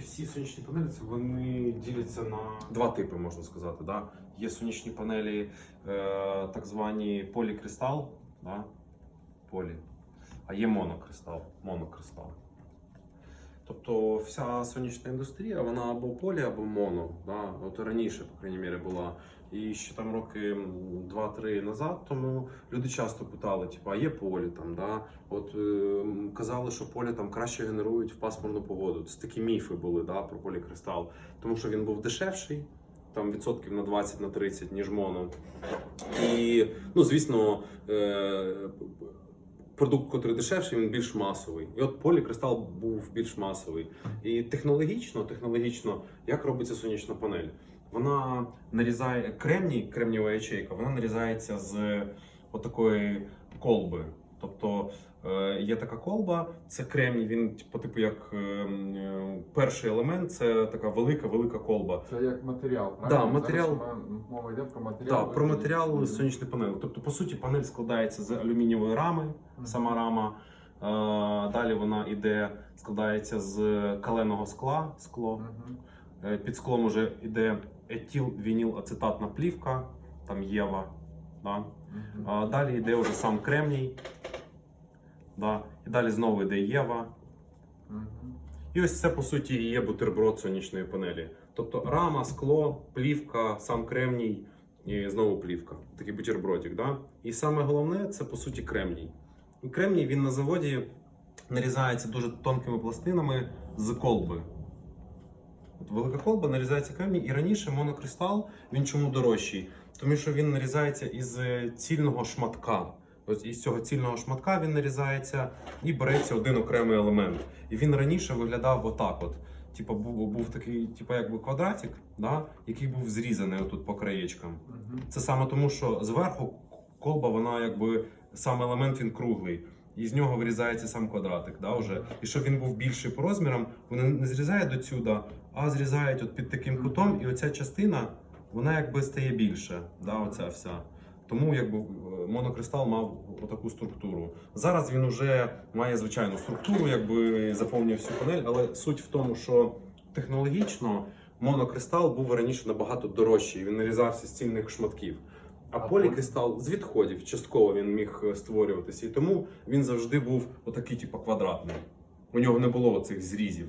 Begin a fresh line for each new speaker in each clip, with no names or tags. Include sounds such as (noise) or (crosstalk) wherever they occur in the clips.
Всі сонячні панелі це вони діляться на два типи, можна сказати. Да? Є сонячні панелі, е, так звані полікристал, да? полі, а є монокристал. монокристал. Тобто вся сонячна індустрія, вона або полі, або моно. Да? От раніше, по крайній мірі, була. І ще там роки 2-3 назад, тому люди часто питали, типу, а є полі там, да? От е, казали, що полі там краще генерують в пасмурну погоду. Це такі міфи були да, про полікристал, тому що він був дешевший, там відсотків на 20 на 30, ніж моно. І, ну, звісно, е, продукт, котрий дешевший, він більш масовий. І от полікристал був більш масовий. І технологічно, технологічно, як робиться сонячна панель? Вона нарізає кремній, кремнієва ячейка, вона нарізається з отакої колби. Тобто е, є така колба, це кремній, він по типу як е, е, перший елемент, це така велика, велика колба.
Це як матеріал,
Да, матеріал.
Зараз мова йде про матеріал.
Так, про матеріал
Мгм.
сонячної панелі. Тобто, по суті, панель складається з алюмінієвої рами, сама рама. Далі вона іде, складається з каленого скла, скло. Під склом вже йде етіл вініл ацетатна плівка, там Єва. Да? А далі йде вже сам кремній. Да? І далі знову йде Єва. І ось це по суті і є бутерброд сонячної панелі. Тобто рама, скло, плівка, сам кремній і знову плівка. Такий бутербродик. Да? І саме головне це по суті кремній. І кремній він на заводі нарізається дуже тонкими пластинами з колби. От велика колба нарізається кремній, і раніше монокристал він чому дорожчий? Тому що він нарізається із е, цільного шматка. Ось із цього цільного шматка він нарізається і береться один окремий елемент. І він раніше виглядав отак: от. Типа був, був такий, типа якби квадратик, да, який був зрізаний отут по краєчкам.
Мгм.
Це саме тому, що зверху колба, вона якби сам елемент він круглий. І з нього вирізається сам квадратик. Да, вже. І щоб він був більший по розмірам, вони не зрізають до сюди, а зрізають от під таким кутом, і оця частина вона якби стає більше. Да, оця вся. Тому якби е, монокристал мав отаку структуру. Зараз він вже має звичайну структуру, якби заповнює всю панель, але суть в тому, що технологічно монокристал був раніше набагато дорожчий. Він нарізався з цільних шматків. А полікристал з відходів частково він міг е, створюватися, і тому він завжди був отакий, типу, квадратний. У нього не було цих зрізів.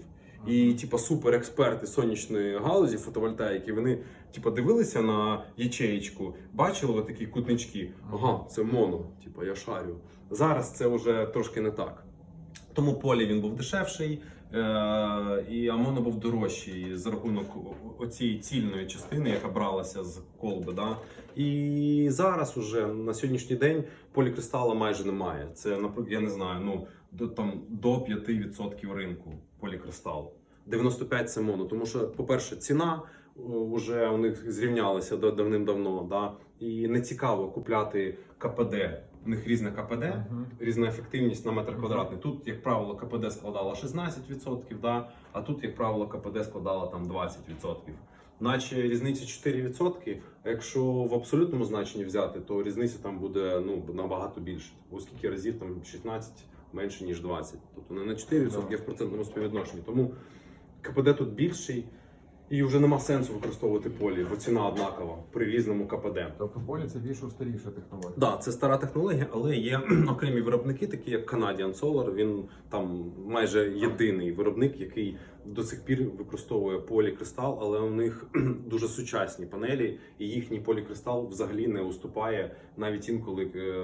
І, типу, суперексперти сонячної галузі, фотовольтаїки, вони типу, дивилися на ячеєчку, бачили такі кутнички. Ага, це моно, типу, я шарю. Зараз це вже трошки не так. Тому полі він був дешевший, е- і а моно був дорожчий за рахунок оцієї цільної частини, яка бралася з колби. Да? І зараз уже на сьогоднішній день полікристала майже немає. Це, наприклад, я не знаю, ну до там до 5% ринку полікристал. 95 це моно. Тому що, по-перше, ціна вже у них зрівнялася давним-давно. Да? І не цікаво купляти КПД. У них різне КПД,
Мгм.
різна ефективність на метр квадратний. Тут, як правило, КПД складала 16%, да? а тут, як правило, КПД складала там 20%. Наче різниця 4%, а якщо в абсолютному значенні взяти, то різниця там буде ну, набагато більше. У скільки разів там 16 менше, ніж 20. Тобто не на 4%
Да.
в процентному співвідношенні. Тому КПД тут більший, і вже нема сенсу використовувати полі, бо ціна однакова при різному КПД.
Тобто полі це більш устаріша технологія.
Да, це стара технологія, але є (clears throat) окремі виробники, такі як Canadian Solar. Він там майже єдиний виробник, який до сих пір використовує полікристал, але у них (clears throat) дуже сучасні панелі, і їхній полікристал взагалі не уступає навіть інколи е,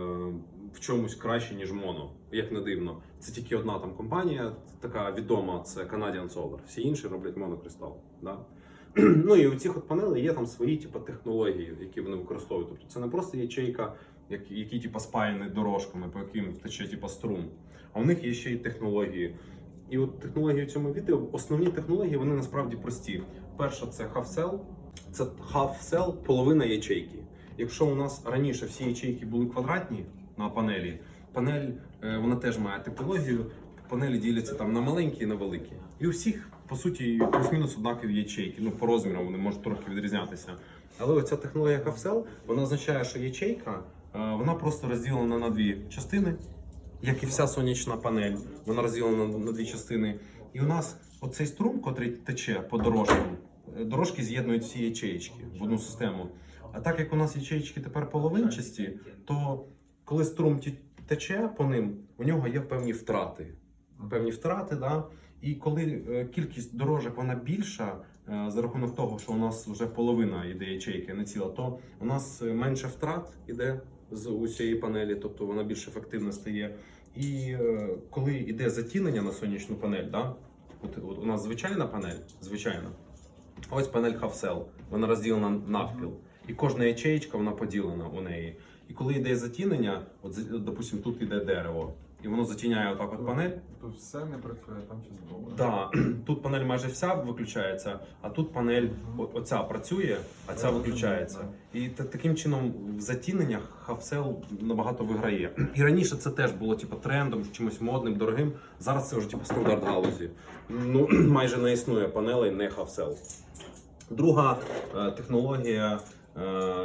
в чомусь краще, ніж моно. Як не дивно. Це тільки одна там компанія, така відома, це Canadian Solar. Всі інші роблять монокристал. Да? (clears throat) Ну і у цих от панелей є там свої типу, технології, які вони використовують. Тобто це не просто ячейка, які, типу, спаяні дорожками, по яким тече типу, струм. А у них є ще й технології. І от технології в цьому відео, основні технології, вони насправді прості. Перша це half cell. Це half cell – половина ячейки. Якщо у нас раніше всі ячейки були квадратні на панелі, панель е, вона теж має типологію. Панелі діляться там на маленькі і на великі. І у всіх, по суті, плюс-мінус однакові ячейки. Ну, по розмірам вони можуть трохи відрізнятися. Але оця технологія Кавсел, вона означає, що ячейка е, вона просто розділена на дві частини, як і вся сонячна панель. Вона розділена на дві частини. І у нас оцей струм, котрий тече по дорожкам, е, дорожки з'єднують всі ячеїчки в одну систему. А так як у нас ячеїчки тепер половинчасті, то коли струм тече по ним, у нього є певні втрати. Певні втрати, да? і коли е, кількість дорожок вона більша, е, за рахунок того, що у нас вже половина іде ячейки, не ціла, то у нас е, менше втрат іде з усієї панелі, тобто вона більш ефективна стає. І коли йде затінення на сонячну панель, да? от, от у нас звичайна панель, звичайна. Ось панель Хавсел, вона розділена навпіл. І кожна ячеєчка вона поділена у неї. І коли йде затінення, от допустимо, тут йде дерево, і воно затіняє отак от панель.
Тут все не працює, там частково.
Да, (clears throat) тут панель майже вся виключається, а тут панель о- оця працює, а ця виключається. І та- таким чином в затіненнях Хавсел набагато виграє. (clears throat) І раніше це теж було типу, трендом, чимось модним, дорогим. Зараз це вже типу, стандарт галузі. Ну (clears throat) майже не існує панелей не Хавсел. Друга е, технологія,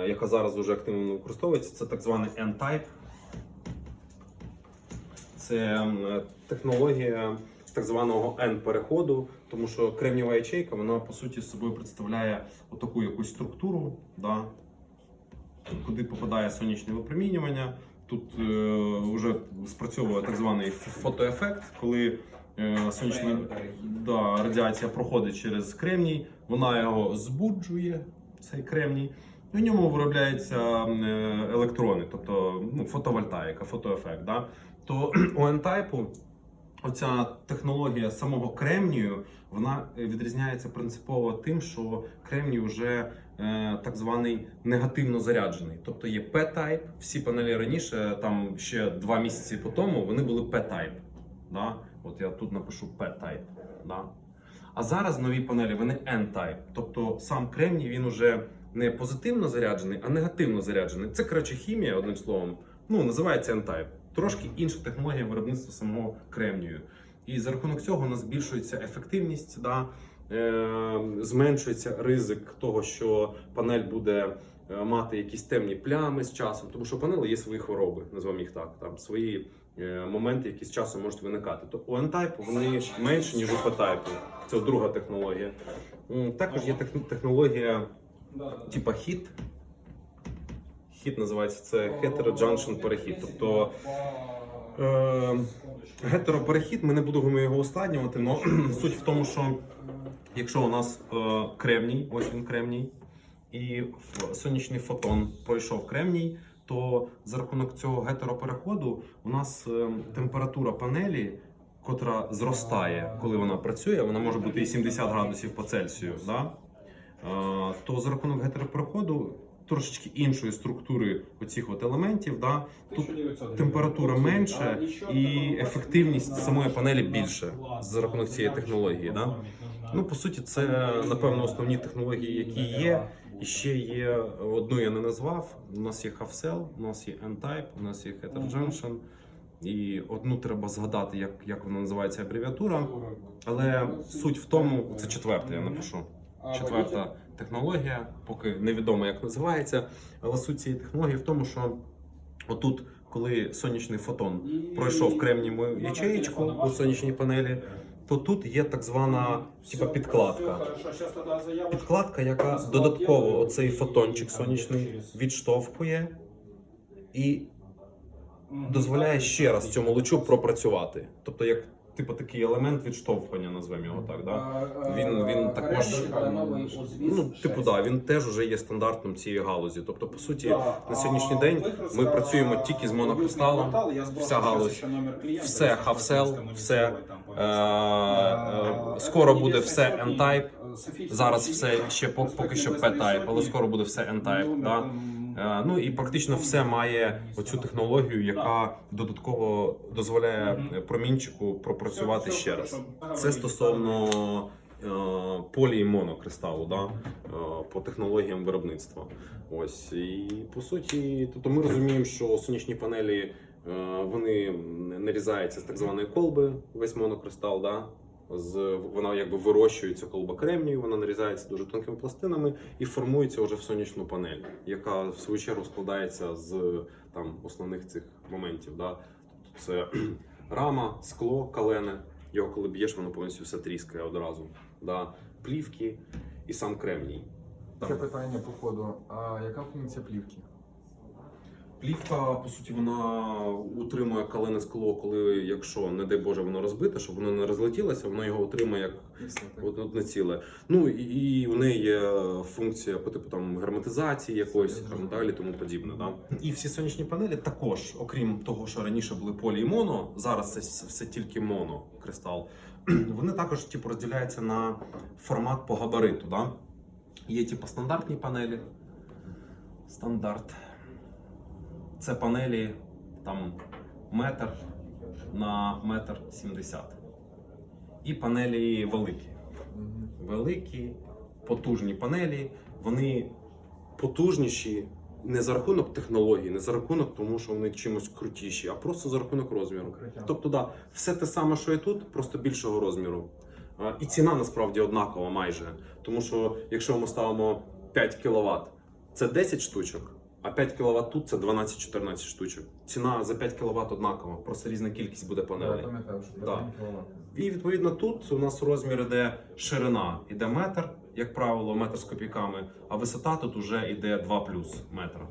яка зараз дуже активно використовується, це так званий N-Type. Це технологія так званого N-переходу, тому що кремнієва ячейка, вона по суті з собою представляє отаку якусь структуру, да, куди попадає сонячне випромінювання. Тут е, вже спрацьовує так званий фотоефект, коли е, сонячна да, радіація проходить через кремній, вона його збуджує, цей кремній. І В ньому виробляються е, електрони, тобто ну, фотовольтаїка, фотоефект. Да? То (clears throat) у N-Type оця технологія самого кремнію вона відрізняється принципово тим, що кремній вже е, так званий негативно заряджений. Тобто є P-Type, всі панелі раніше, там ще два місяці по тому, вони були P-Type. Да? От я тут напишу P-Type. Да? А зараз нові панелі вони N-Type. Тобто сам кремній він уже не позитивно заряджений, а негативно заряджений. Це коротше хімія, одним словом. Ну, називається N-Type. Трошки інша технологія виробництва самого кремнію. І за рахунок цього у нас збільшується ефективність, да? е- зменшується ризик того, що панель буде е, мати якісь темні плями з часом, тому що панели є свої хвороби, називаємо їх так, там свої е, моменти, які з часом можуть виникати. То у N-Type вони менше, ніж у P-Type. Це друга технологія. Також є технологія типа хіт. Хіт називається це heterojunction перехід. Тобто е, гетероперехід, ми не будемо його ускладнювати, але (clears throat) суть в тому, що якщо у нас е, кремній, ось він кремній, і сонячний фотон пройшов кремній, то за рахунок цього гетеропереходу у нас е, температура панелі, котра зростає, коли вона працює, вона може бути і 70 градусів по Цельсію. Да? То за рахунок гетеропереходу трошечки іншої структури оцих от елементів, да, тут температура менша і ефективність самої панелі більше за рахунок цієї технології. Да? Ну, по суті, це напевно основні технології, які є. І ще є одну я не назвав. У нас є Хавсел, у нас є N-Type, у нас є Heterojunction. І одну треба згадати, як, як вона називається абревіатура. Але суть в тому, це четверте, я напишу. Четверта технологія, поки невідомо як називається. Але суть цієї технології в тому, що отут, коли сонячний фотон пройшов кремнієву ячеєчку у сонячній панелі, то тут є так звана типа підкладка. Підкладка, яка додатково оцей фотончик сонячний відштовхує і дозволяє ще раз цьому лучу пропрацювати. Тобто, як типу такий елемент відштовхування, назвемо його так. Да? Він, він також ну, типу, да, він теж вже є стандартом цієї галузі. Тобто, по суті, на сьогоднішній день ми працюємо тільки з монокристалом, вся галузь, все Хавсел, все е, е, скоро буде все N-Type. Зараз все ще пок- поки що P-Type, але скоро буде все N-Type. Да? Е, Ну і практично все має оцю технологію, яка додатково дозволяє промінчику пропрацювати ще раз. Це стосовно е, полі і монокристалу, да? е, по технологіям виробництва. Ось і по суті, тобто ми розуміємо, що сонячні панелі вони нарізаються з так званої колби, весь монокристал. Да? З вона якби вирощується колба кремнію, вона нарізається дуже тонкими пластинами і формується вже в сонячну панель, яка в свою чергу складається з там основних цих моментів. Да? Тобто це (clears throat) рама, скло, калене, Його коли б'єш, воно повністю все тріскає одразу. Да. Плівки і сам кремній.
Таке питання по ходу. А яка функція плівки?
Плівка, по суті, вона утримує калене скло, коли, якщо, не дай Боже, воно розбите, щоб воно не розлетілося, воно його утримує як одне ціле. Ну і, і у неї є функція по типу там герметизації якоїсь там далі, тому подібне. Да? І всі сонячні панелі також, окрім того, що раніше були полі і моно, зараз це все, все тільки моно кристал. (clears throat) Вони також типу розділяються на формат по габариту. Да? Є типу стандартні панелі. Стандарт. Це панелі там метр на метр сімдесят. І панелі великі великі, потужні панелі. Вони потужніші не за рахунок технологій, не за рахунок тому, що вони чимось крутіші, а просто за рахунок розміру. Тобто, да, все те саме, що і тут, просто більшого розміру. І ціна насправді однакова майже. Тому що якщо ми ставимо 5 кВт, це 10 штучок, а 5 кВт тут це 12-14 штучок. Ціна за 5 кВт однакова, просто різна кількість буде
Я
панелей.
пам'ятаю, що
Да.
5 кіловат.
І відповідно тут у нас розмір іде ширина, іде метр, як правило, метр з копійками, а висота тут вже йде 2 плюс метра.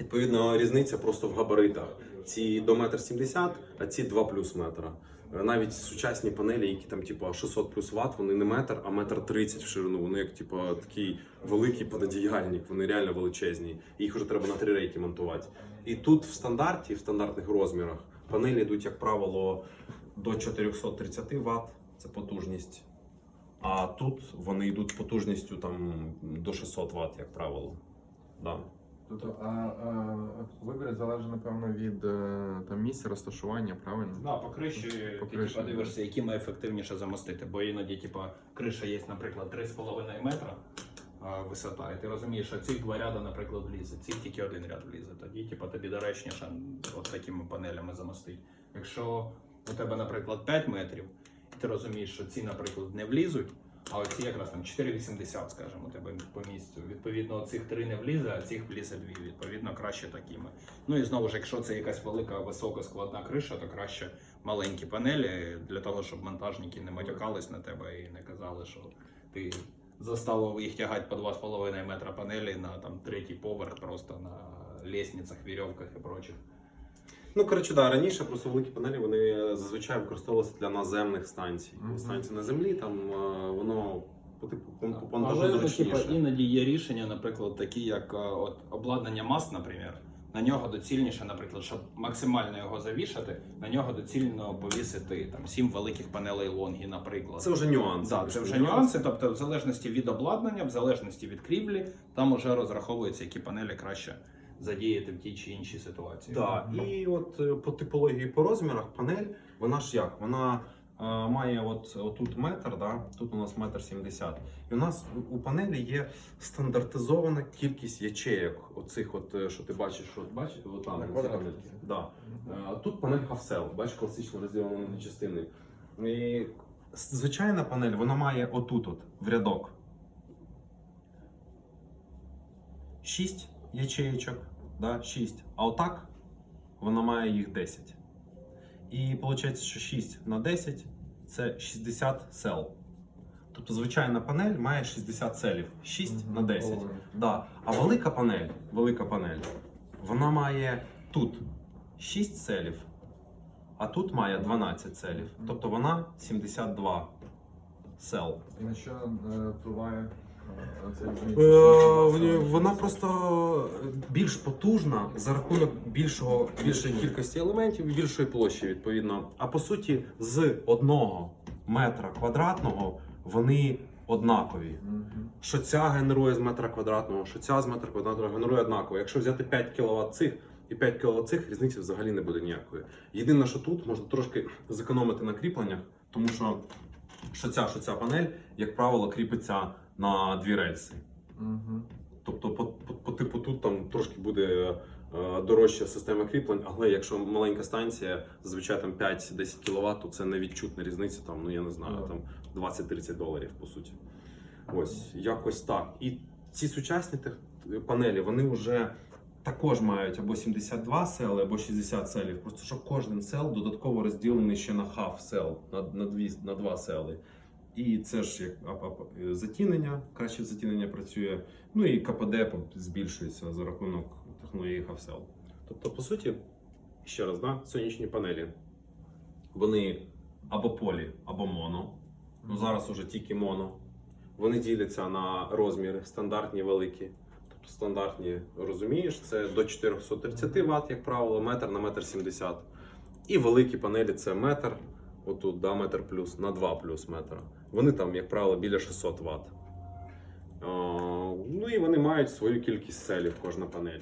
Відповідно, різниця просто в габаритах. Ці до метр 70, а ці 2 плюс метра. Навіть сучасні панелі, які там типу 600 плюс ватт, вони не метр, а метр 30 в ширину. Вони як типу такий великий пододіяльник, вони реально величезні. Їх вже треба на три рейки монтувати. І тут в стандарті, в стандартних розмірах, панелі йдуть, як правило, до 430 Вт, це потужність. А тут вони йдуть потужністю там до 600 Вт, як правило. Да.
Тобто, а, а вибір залежить, напевно, від е, там місця розташування, правильно?
Да, по криші
По
ти
криші,
типа, дивишся, якими ефективніше замостити. Бо іноді, типа, криша є, наприклад, 3,5 метра а, висота, і ти розумієш, що ці два ряди, наприклад, влізе, ці тільки один ряд влізе. Тоді, типа, тобі доречніше от такими панелями замостити. Якщо у тебе, наприклад, 5 метрів, і ти розумієш, що ці, наприклад, не влізуть. А оці якраз там 4,80, скажімо, тебе по місцю. Відповідно, цих три не влізе, а цих влізе дві. Відповідно, краще такими. Ну і знову ж, якщо це якась велика висока складна криша, то краще маленькі панелі для того, щоб монтажники не матюкались на тебе і не казали, що ти заставив їх тягати по 2,5 метра панелі на там третій поверх, просто на лестницях, вірьовках і прочих.
Ну, коротше, да, раніше просто великі панелі вони зазвичай використовувалися для наземних станцій.
Мгм.
Станції на землі, там е, воно по типу по, по
Але ну,
зручніше.
типу, іноді є рішення, наприклад, такі як е, от, обладнання маст, наприклад. На нього доцільніше, наприклад, щоб максимально його завішати, на нього доцільно повісити там сім великих панелей лонгі, наприклад.
Це вже нюанси.
Да, це вже нюанси. Тобто, в залежності від обладнання, в залежності від крівлі, там уже розраховується, які панелі краще задіяти в тій чи іншій ситуації.
Так, і от е, по типології, по розмірах панель, вона ж як? Вона е, має от, отут метр, да? тут у нас метр сімдесят. І у нас у- панелі є стандартизована кількість ячеїк. Оцих, от, е, що ти бачиш, от, бачиш, от там.
На
ці панельки. Да. А тут панель Havsel, бачиш, класично розділена на частини. І звичайна панель, вона має отут, от, в рядок. 6 ячеїчок, да, 6. А отак вона має їх 10. І виходить, що 6 на 10 це 60 сел. Тобто звичайна панель має 60 селів. 6
Мгм,
на 10.
половина.
Да. А велика панель, велика панель, вона має тут 6 селів, а тут має 12 селів. Тобто вона 72 сел.
І на що е, впливає е?
Е, Вона просто більш потужна за рахунок більшого, більшої кількості елементів і більшої площі, відповідно. А по суті, з одного метра квадратного вони однакові. Що ця генерує з метра квадратного, що ця з метра квадратного генерує однаково. Якщо взяти 5 кВт цих і 5 кВт цих, різниці взагалі не буде ніякої. Єдине, що тут можна трошки зекономити на кріпленнях, тому що, що ця, що ця панель, як правило, кріпиться на дві рельси.
Мгм.
Тобто, по, по, по типу тут там трошки буде е, дорожча система кріплень, але якщо маленька станція, зазвичай там 5-10 кВт, то це невідчутна різниця, там, ну я не знаю, там 20-30 доларів по суті. Ось, якось так. І ці сучасні панелі, вони вже також мають або 72 сели, або 60 селів. Просто що кожен сел додатково розділений ще на half сел, на, на, дві, на два сели. І це ж як затінення, краще затінення працює. Ну і КПД збільшується за рахунок технології HAVCell. Тобто, по суті, ще раз, да, сонячні панелі. Вони або полі, або моно. Ну зараз уже тільки моно. Вони діляться на розміри стандартні великі. Тобто стандартні, розумієш, це до 430 Вт, як правило, метр на метр 70. І великі панелі це метр, отут, да, метр плюс, на 2 плюс метра. Вони там, як правило, біля 600 Вт. Ну і вони мають свою кількість селів, кожна панель.